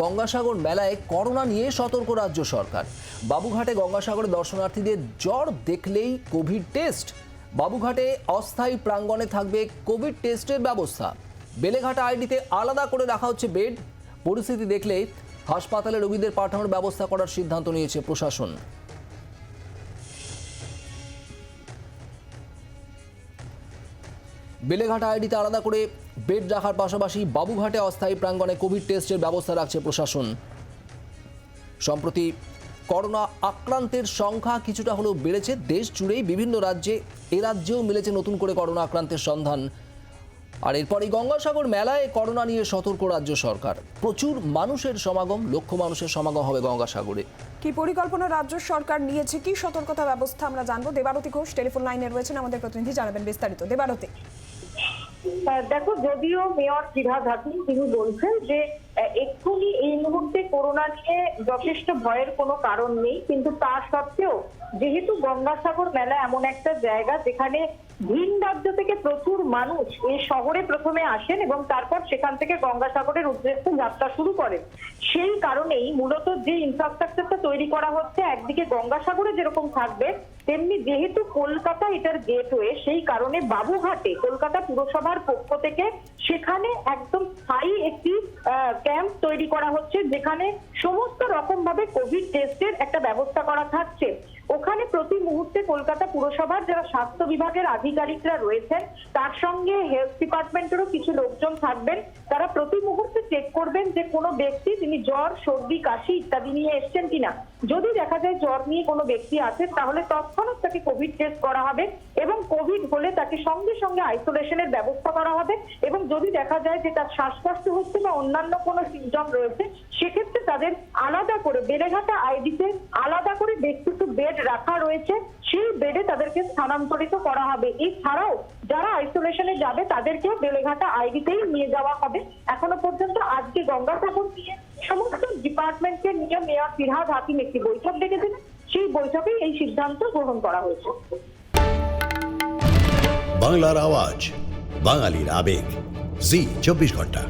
গঙ্গাসাগর মেলায় করোনা নিয়ে সতর্ক রাজ্য সরকার। বাবুঘাটে গঙ্গাসাগরে দর্শনার্থীদের জ্বর দেখলেই কোভিড টেস্ট। বাবুঘাটে অস্থায়ী প্রাঙ্গণে থাকবে কোভিড টেস্টের ব্যবস্থা। বেলেঘাটা আইডিতে আলাদা করে রাখা হচ্ছে বেড। পরিস্থিতি দেখলে হাসপাতালে রোগীদের পাঠানোর ব্যবস্থা করার সিদ্ধান্ত নিয়েছে প্রশাসন। বেলেঘাটা আইডিতে আলাদা করে বেড রাখার পাশাপাশি বাবুঘাটে অস্থায়ী প্রাঙ্গণে কোভিড টেস্টের ব্যবস্থা রাখছে প্রশাসন। সম্প্রতি করোনা আক্রান্তের সংখ্যা কিছুটা হলেও বেড়েছে। দেশ জুড়েই বিভিন্ন রাজ্যে, এ রাজ্যেও মিলেছে নতুন করে করোনা আক্রান্তের সন্ধান। আর এরপরই গঙ্গাসাগর মেলায় করোনা নিয়ে সতর্ক রাজ্য সরকার। প্রচুর মানুষের সমাগম, লক্ষ মানুষের সমাগম হবে গঙ্গাসাগরে। কি পরিকল্পনা রাজ্য সরকার নিয়েছে, কি সতর্কতা ব্যবস্থা আমরা জানব? দেবারতী ঘোষ টেলিফোন লাইনে রয়েছেন আমাদের প্রতিনিধি, জানাবেন বিস্তারিত। দেবারতী। দেখো, যদিও মেয়র ফিরহাদ হাকিম তিনি বলছেন যে এক্ষুনি এই মুহূর্তে করোনা নিয়ে যথেষ্ট ভয়ের কোনো কারণ নেই, কিন্তু তা সত্ত্বেও যেহেতু গঙ্গাসাগর মেলা এমন একটা জায়গা যেখানে ভিন রাজ্য থেকে প্রচুর মানুষ এই শহরে প্রথমে আসেন এবং তারপর সেখান থেকে গঙ্গাসাগরের উদ্দেশ্যে যাত্রা শুরু করেন, সেই কারণেই মূলত যে ইনফ্রাস্ট্রাকচারটা তৈরি করা হচ্ছে, একদিকে গঙ্গাসাগরে যেরকম থাকবে, তেমনি যেহেতু কলকাতা এটার গেটওয়ে সেই কারণে বাবুঘাটে, কলকাতা পুরসভার পক্ষ থেকে সেখানে একদম স্থায়ী একটি ক্যাম্প তৈরি করা হচ্ছে, যেখানে সমস্ত রকম ভাবে কোভিড টেস্টের একটা ব্যবস্থা করা থাকছে। প্রতি মুহূর্তে কলকাতা পুরসভার যারা স্বাস্থ্য বিভাগের আধিকারিকরা রয়েছেন, তার সঙ্গে হেলথ ডিপার্টমেন্টেরও কিছু লোকজন থাকবেন। তারা প্রতি মুহূর্তে চেক করবেন যে কোনো ব্যক্তি, তিনি জ্বর, সর্দি, কাশি ইত্যাদি নিয়ে এসছেন কিনা। যদি দেখা যায় জ্বর নিয়ে কোনো ব্যক্তি আছে, তাহলে তৎক্ষণাৎ তাকে কোভিড টেস্ট করা হবে এবং কোভিড হলে তাকে সঙ্গে সঙ্গে আইসোলেশনের ব্যবস্থা করা হবে এবং যদি দেখা যায় যে তার শ্বাসকষ্ট হচ্ছে বা অন্যান্য কোনো সিমটম রয়েছে, সেক্ষেত্রে তাদের আলাদা করে বেলেঘাটা আইডিতে আলাদা করে কিছু বেড রাখা রয়েছে, সেই বেডে তাদেরকে স্থানান্তরিত করা হবে। এছাড়াও যারা আইসোলেশনে যাবে, তাদেরকেও বেলেঘাটা আইডিতেই নিয়ে যাওয়া হবে। এখনও পর্যন্ত আজকে গঙ্গাসাগর নিয়ে সমস্ত ডিপার্টমেন্টকে নিয়ে মেয়র ফিরহাদ হাকিম একটি বৈঠক ডেকেছিলেন। সেই বৈঠকেই এই সিদ্ধান্ত গ্রহণ করা হয়েছে। বাংলার আওয়াজ, বাঙালির আবেগ। জি, চব্বিশ ঘণ্টা।